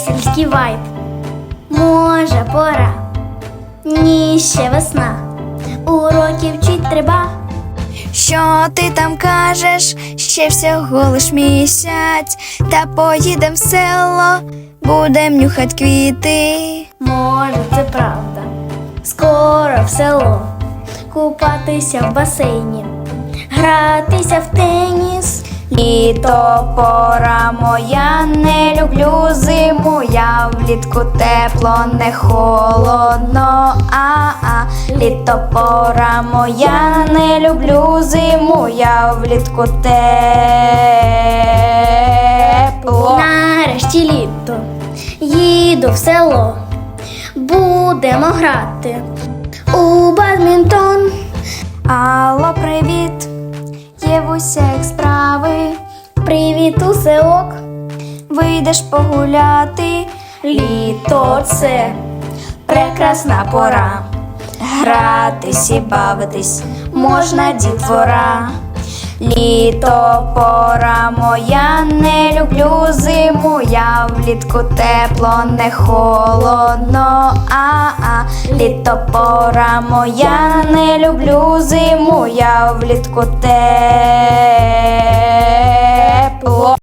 сільський вайб. Може, пора. Ні, ще весна. Уроків вчить треба. Що ти там кажеш? Ще всього лиш місяць, та поїдем в село, будем нюхать квіти. Може, це правда. Скоро в село. Купатися в басейні, гратися в теніс. Літо пора моя, не люблю зиму, я влітку тепло, не холодно, а-а, літо пора моя, не люблю зиму, я влітку тепло. Нарешті літо. Їду в село. Будемо грати у бадмінтон. Алло, привіт, є в усіх Привіт, усе ок. вийдеш погуляти, Літо це прекрасна пора. Гратись і бавитись можна дітвора. Літо пора моя, не люблю зиму, я влітку тепло, не холодно, а-а, літо пора моя, не люблю зиму, я влітку тепло.